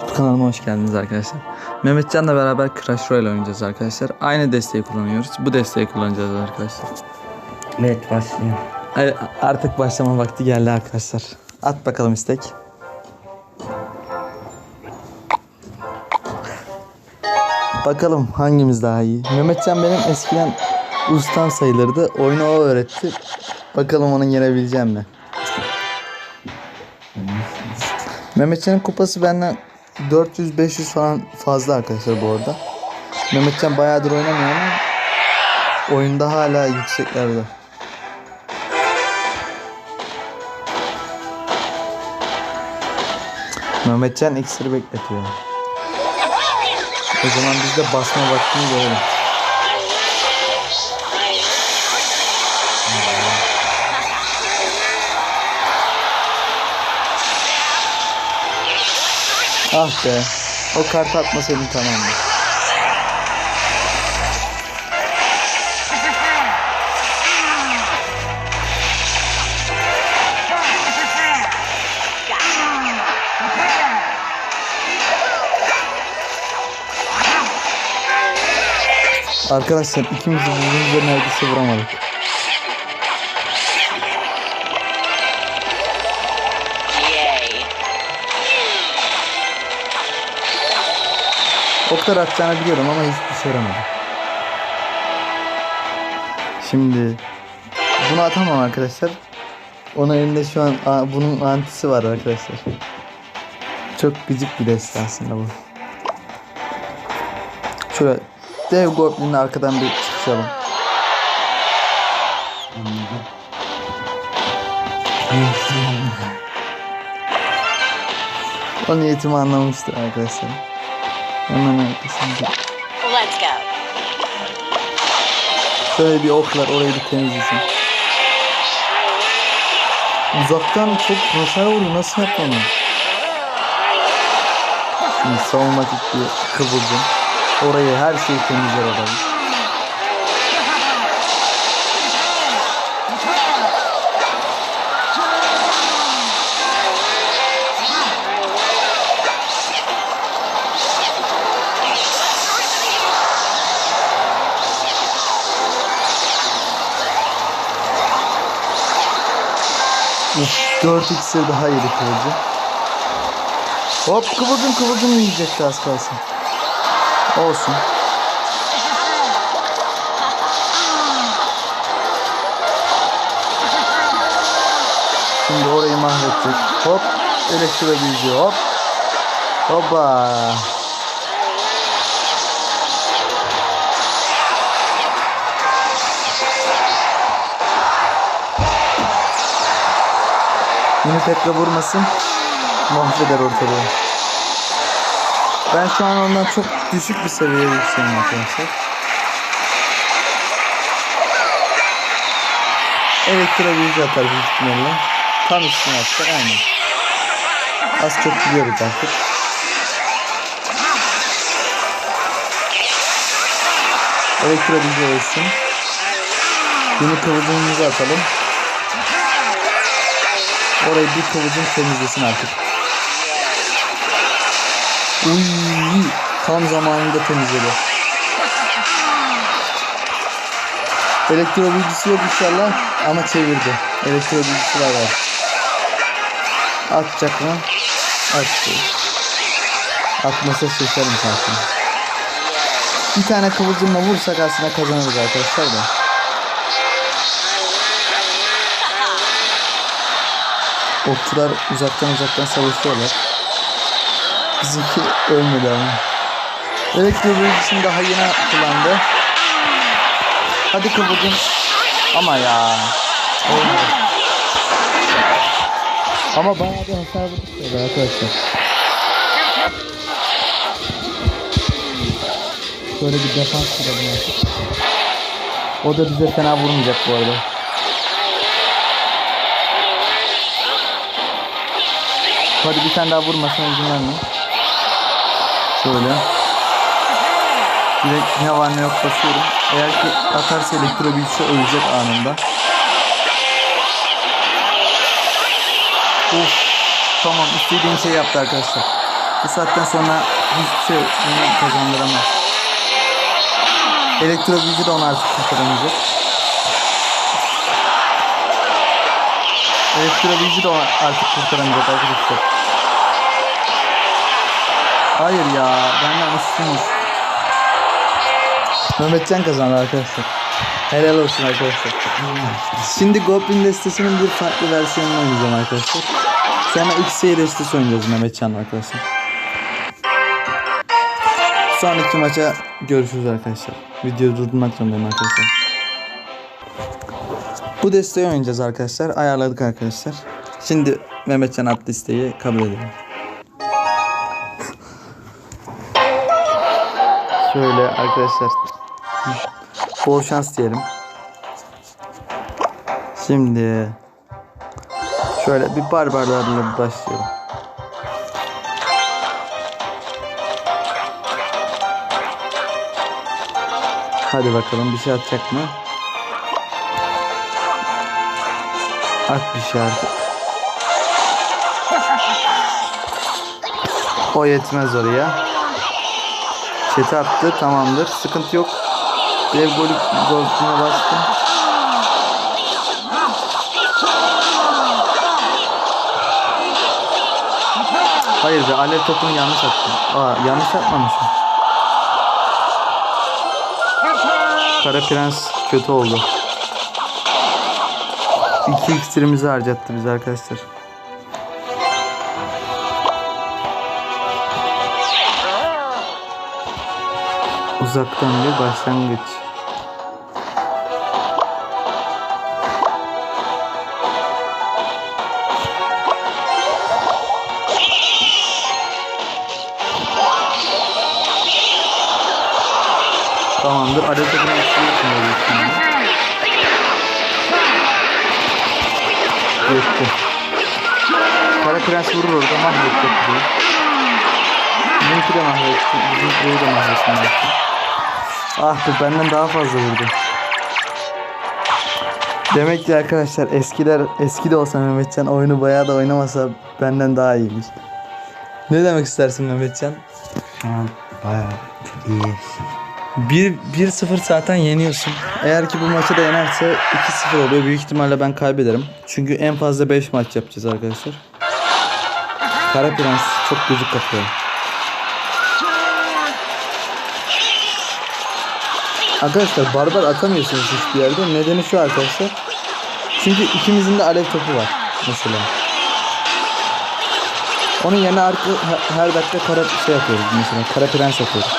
Kanalıma hoş geldiniz arkadaşlar. Mehmetcan'la beraber Crash Royale oynayacağız arkadaşlar. Aynı desteği kullanıyoruz. Bu desteği kullanacağız arkadaşlar. Evet başlayayım. Ay- Artık başlama vakti geldi arkadaşlar. At bakalım istek. Bakalım hangimiz daha iyi. Mehmetcan benim eskiden ustam sayılırdı. Oyunu o öğretti. Bakalım onu yenebileceğim mi? Mehmetcan'ın kupası benden 400-500 falan fazla arkadaşlar bu arada. Mehmetcan bayağıdır oynamıyor ama oyunda hala yükseklerde. Mehmetcan iksiri bekletiyor. O zaman biz de basma vaktini görelim. Ah be. O kartı atmasaydın tamamdı. Arkadaşlar ikimiz de neredeyse vuramadık. Oklar atacağını biliyorum ama hiç yaramadı. Şimdi bunu atamam arkadaşlar. Onun elinde şu an bunun antisi var arkadaşlar. Çok gıcık bir deste aslında bu. Şöyle dev goblin'in arkadan bir çıkışalım. O niyetimi anlamıştır arkadaşlar. Hemen arkasında. Let's go. Şöyle bir oklar orayı bir temizlesin. Uzaktan çok hasar vuruyor. Nasıl onu? Şimdi savunmatik bir kıvılcım. Orayı her şeyi temizler adam. 4 iksir daha yedi kıvılcım. Hop kıvılcım kıvılcım yiyecekti az kalsın. Olsun. Şimdi orayı mahvedecek. Hop elektro büyücü hop. Hoppa. Yine tekrar vurmasın. Mahveder ortalığı. Ben şu an ondan çok düşük bir seviyeye yükseğim arkadaşlar. Elektro büyücü atar büyük ihtimalle. Tam üstüne atacak aynen. Az çok biliyoruz artık. Elektro büyücü olsun. Yeni kıvılcımımızı atalım. Orayı bir kıvılcım temizlesin artık. Uy, tam zamanında temizledi. Elektro bilgisi yok inşallah ama çevirdi. Elektro bilgisi var var. Atacak mı? Attı. Atmasa şaşarım zaten. Bir tane kıvılcımla vursak aslında kazanırız arkadaşlar da. Okçular uzaktan uzaktan savaşıyorlar. Bizimki ölmedi ama. Elektro bölgesini daha yeni kullandı. Hadi kıvılcım. Ama ya. Olmadı. Ama bayağı bir hasar vurduk böyle arkadaşlar. Şöyle bir defans kuralım artık. O da bize fena vurmayacak bu arada. Hadi bir tane daha vurmasına izin verme. Şöyle. Direkt ne var ne yok basıyorum. Eğer ki atarsa elektro büyüsü ölecek anında. Uf. Tamam istediğim şey yaptı arkadaşlar. Bu saatten sonra hiçbir şey kazandıramaz. Elektro gücü de onu artık kurtaramayacak. Elektro gücü de artık kurtaramayacak arkadaşlar. Hayır ya benden üstünüz. Mehmetcan kazandı arkadaşlar. Helal olsun arkadaşlar. Şimdi Goblin destesinin bir farklı versiyonunu oynayacağım arkadaşlar. Sonra X-Ray destesi oynayacağız Mehmetcan'la arkadaşlar. Sonraki maça görüşürüz arkadaşlar. Videoyu durdurmak zorundayım arkadaşlar. Bu desteği oynayacağız arkadaşlar. Ayarladık arkadaşlar. Şimdi Mehmetcan attı isteği kabul edelim. Şöyle arkadaşlar. Bol şans diyelim. Şimdi şöyle bir barbarlarla başlayalım. Hadi bakalım bir şey atacak mı? At bir şey artık. O yetmez oraya. Çete attı tamamdır. Sıkıntı yok. Dev golü golüne bastım. Hayır be alev topunu yanlış attım. Aa yanlış atmamışım. Kara Prens kötü oldu. İki iksirimizi harcattı biz arkadaşlar. Uzaktan bir başlangıç. Tamamdır. Adet istiyorsun öyle şimdi. Yetti. Kara Prens vurur orada mahvedecek bizi. Bizimki de mahvetti. Bizimkileri de mahvetsin. Ah be benden daha fazla vurdu. Demek ki arkadaşlar eskiler eski de olsa Mehmetcan oyunu bayağı da oynamasa benden daha iyiymiş. Ne demek istersin Mehmetcan? Şu an bayağı iyi. 1 1-0 zaten yeniyorsun. Eğer ki bu maçı da yenerse 2-0 oluyor. Büyük ihtimalle ben kaybederim. Çünkü en fazla 5 maç yapacağız arkadaşlar. Kara Prens çok gıcık kapıyor. Arkadaşlar barbar atamıyorsunuz hiçbir yerde. Nedeni şu arkadaşlar. Çünkü ikimizin de alev topu var mesela. Onun yerine arka, her- dakika kara şey yapıyoruz mesela. Kara prens yapıyoruz.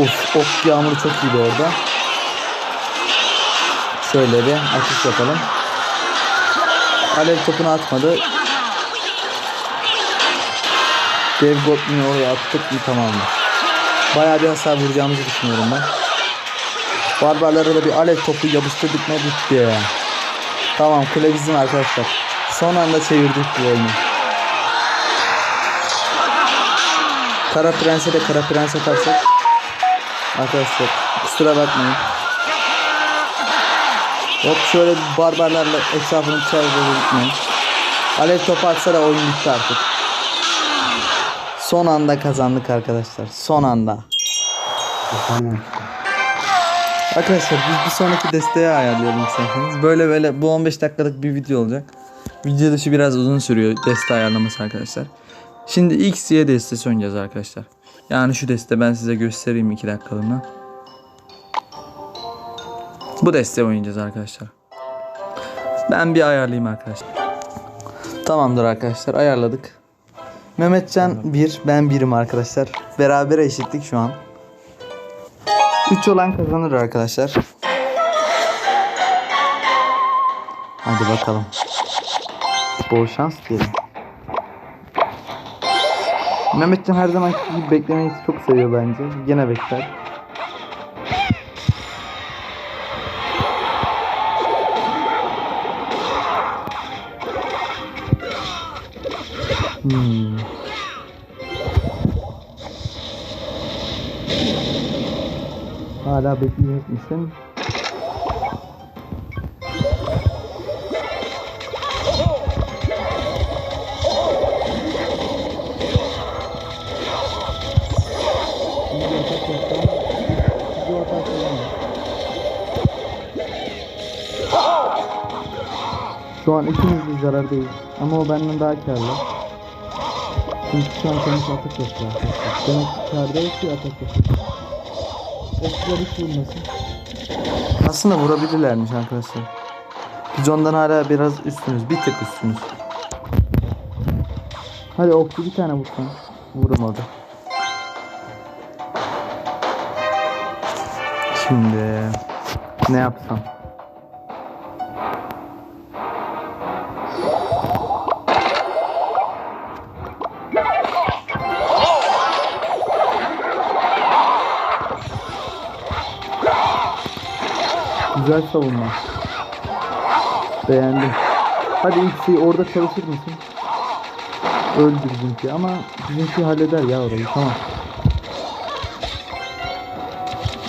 Of ok yağmuru çok iyiydi orada. Şöyle bir atış yapalım. Alev topunu atmadı. Dev Goblin'i oraya attık mı tamamdır. Bayağı bir hasar vuracağımızı düşünüyorum ben. Barbarlara da bir alev topu yapıştırdık mı bitti ya. Tamam kule bizim arkadaşlar. Son anda çevirdik bu oyunu. Kara Prens'e de Kara Prens atarsak Arkadaşlar kusura bakmayın. Hop şöyle barbarlarla etrafını çevirip gitmeyin. Alev topu atsa da oyun bitti artık. Son anda kazandık arkadaşlar. Son anda. Tamam. Arkadaşlar biz bir sonraki desteği ayarlayalım isterseniz. Böyle böyle bu 15 dakikalık bir video olacak. Video dışı biraz uzun sürüyor deste ayarlaması arkadaşlar. Şimdi X, Y destesi oynayacağız arkadaşlar. Yani şu deste ben size göstereyim 2 dakikalığına. Bu deste oynayacağız arkadaşlar. Ben bir ayarlayayım arkadaşlar. Tamamdır arkadaşlar ayarladık. Mehmetcan 1, ben 1'im arkadaşlar. Beraber eşitlik şu an. 3 olan kazanır arkadaşlar. Hadi bakalım. Bol şans diyelim. Mehmetcan her zaman beklemeyi çok seviyor bence. Yine bekler. Hmm. Hala bekleyecek misin? Şu an ikimiz de zarar değil. Ama o benden daha karlı. Çünkü şu an kendisi atak yapıyor. Demek ki kardayız ki atak yapıyor. Okçular hiç vurmasın. Aslında vurabilirlermiş arkadaşlar. Biz ondan hala biraz üstünüz. Bir tık üstünüz. Hadi okçu bir tane vursan. Vuramadı. Şimdi ne yapsam? Güzel savunma. Beğendim. Hadi X'i orada çalışır mısın? Öldü bizimki ama bizimki halleder ya orayı tamam.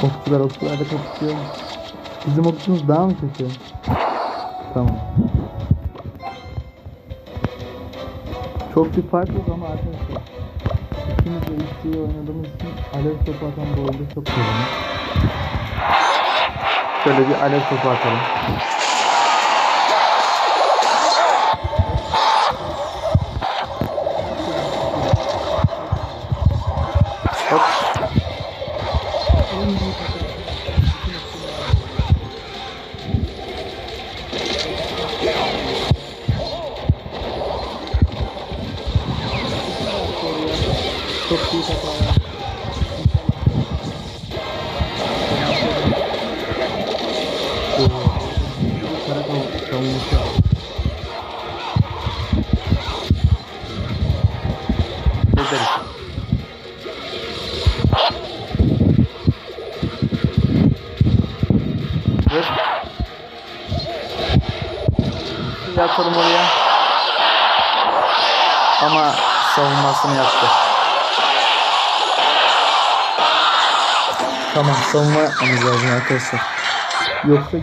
Okçular okçular da kapışıyor. Bizim okçumuz daha mı kötü? Tamam. Çok bir fark yok ama arkadaşlar. İkimiz de X'i oynadığımız için alev topu atan bu oyunda çok kazanır. Şöyle bir alev topu atalım. Hop. Çok büyük savunmasını yaptı. Tamam savunma yapmamız lazım arkadaşlar. Yoksa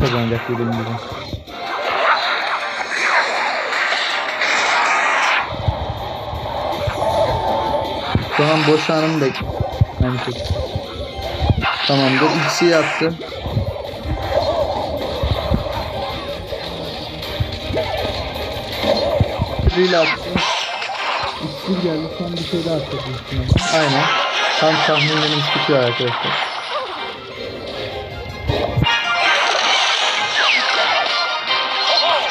kazanacak dediğim gibi. Şu an boş anım da şey. Tamamdır. İkisi yaptı. Biriyle attı. İkisi geldi. Son bir şey daha atacak. Aynen. Tam tahminlerimiz tutuyor arkadaşlar.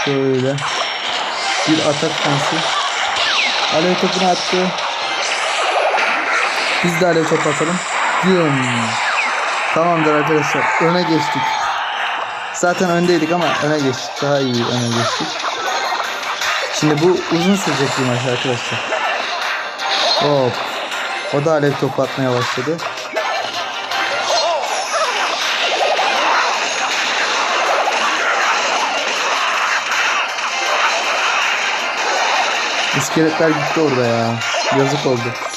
Şöyle. Bir atak şansı. Alev topunu attı. Biz de alev topu atalım. Tamamdır arkadaşlar. Öne geçtik. Zaten öndeydik ama öne geçtik. Daha iyi öne geçtik. Şimdi bu uzun sürecek bir maç arkadaşlar. Hop. O da alev topu başladı. İskeletler gitti orada ya. Yazık oldu.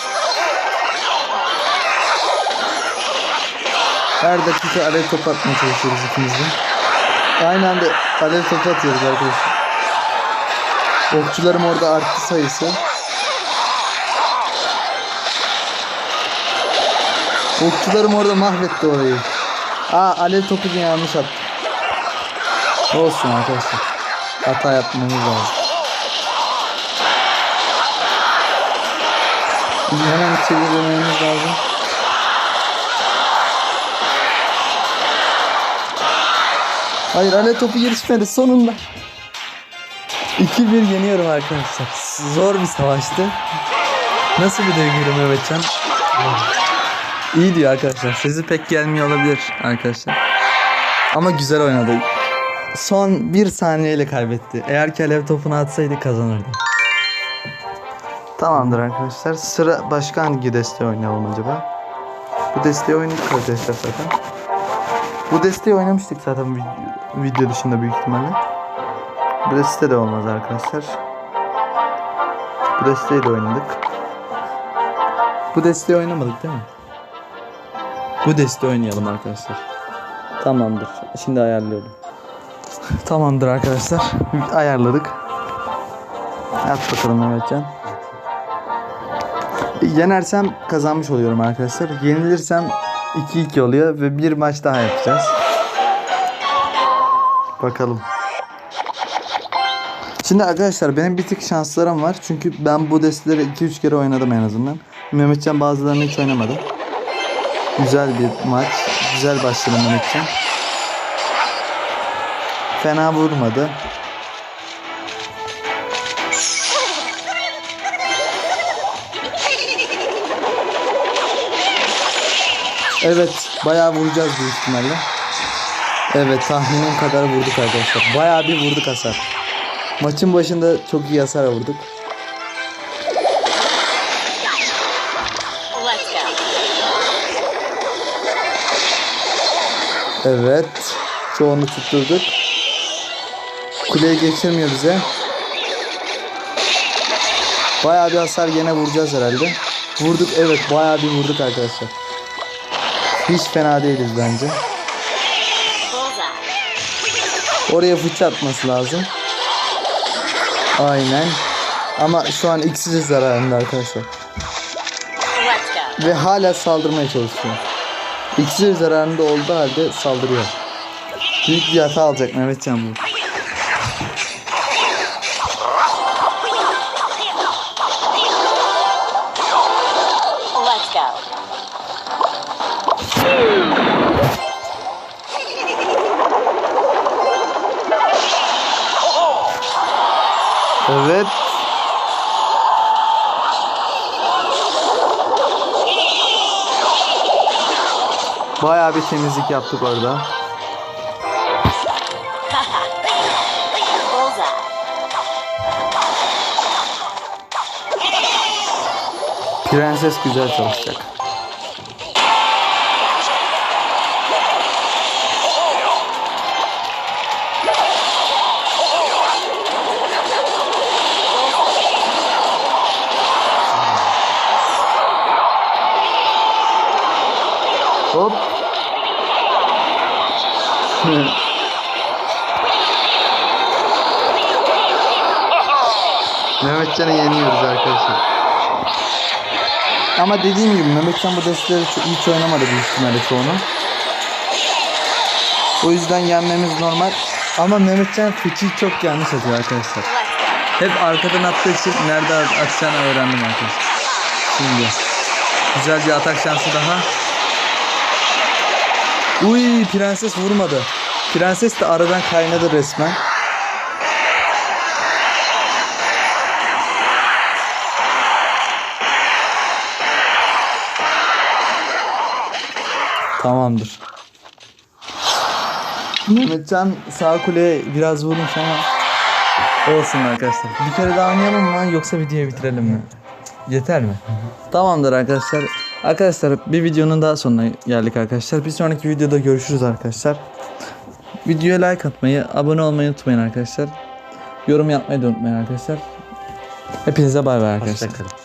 Her dakika alev topu atmaya çalışıyoruz ikimiz de. Aynı anda alev topu atıyoruz arkadaşlar. Okçularım orada arttı sayısı. Okçularım orada mahvetti orayı. Aa alev topunu yanlış attı. Olsun arkadaşlar. Hata yapmamız lazım. Hemen çevirmemiz lazım. Hayır alev topu gelişmedi sonunda. 2-1 yeniyorum arkadaşlar. Zor bir savaştı. Nasıl bir duygu Mehmetcan? İyi diyor arkadaşlar. Sesi pek gelmiyor olabilir arkadaşlar. Ama güzel oynadı. Son bir saniyeyle kaybetti. Eğer ki alev topunu atsaydı kazanırdı. Tamamdır arkadaşlar. Sıra başka hangi desteği oynayalım acaba? Bu desteği oynadık arkadaşlar zaten. Bu desteği oynamıştık zaten vid- video dışında büyük ihtimalle. Bu deste de olmaz arkadaşlar. Bu desteği de oynadık. Bu desteği oynamadık değil mi? Bu desteği oynayalım arkadaşlar. Tamamdır. Şimdi ayarlıyorum. Tamamdır arkadaşlar. Ayarladık. Yat bakalım Mehmetcan. Yenersem kazanmış oluyorum arkadaşlar. Yenilirsem 2-2 oluyor ve bir maç daha yapacağız. Bakalım. Şimdi arkadaşlar benim bir tık şanslarım var. Çünkü ben bu desteleri 2-3 kere oynadım en azından. Mehmetcan bazılarını hiç oynamadı. Güzel bir maç. Güzel başladı Mehmetcan. Fena vurmadı. Evet, bayağı vuracağız büyük ihtimalle. Evet, tahminim kadar vurduk arkadaşlar. Bayağı bir vurduk hasar. Maçın başında çok iyi hasar vurduk. Evet, çoğunu tutturduk. Kuleyi geçirmiyor bize. Bayağı bir hasar gene vuracağız herhalde. Vurduk, evet bayağı bir vurduk arkadaşlar. Hiç fena değiliz bence. Oraya fıçı atması lazım. Aynen. Ama şu an iksiri zararında arkadaşlar. Ve hala saldırmaya çalışıyor. İksir zararında olduğu halde saldırıyor. Büyük bir hata alacak Mehmetcan bu. Evet. Bayağı bir temizlik yaptık orada. Prenses güzel çalışacak. Hop. Mehmetcan'ı yeniyoruz arkadaşlar. Ama dediğim gibi Mehmetcan bu desteleri çok- hiç oynamadı büyük ihtimalle çoğunu. O yüzden yenmemiz normal. Ama Mehmetcan fıçıyı çok yanlış atıyor arkadaşlar. Hep arkadan attığı için nerede atacağını öğrendim arkadaşlar. Şimdi. Güzel bir atak şansı daha. Uy prenses vurmadı. Prenses de aradan kaynadı resmen. Tamamdır. Mehmetcan sağ kuleye biraz vurmuş ama olsun arkadaşlar. Bir kere daha oynayalım mı yoksa videoyu bitirelim mi? Yeter mi? Tamamdır arkadaşlar. Arkadaşlar bir videonun daha sonuna geldik arkadaşlar. Bir sonraki videoda görüşürüz arkadaşlar. Videoya like atmayı, abone olmayı unutmayın arkadaşlar. Yorum yapmayı da unutmayın arkadaşlar. Hepinize bay bay arkadaşlar. Hoşçakalın.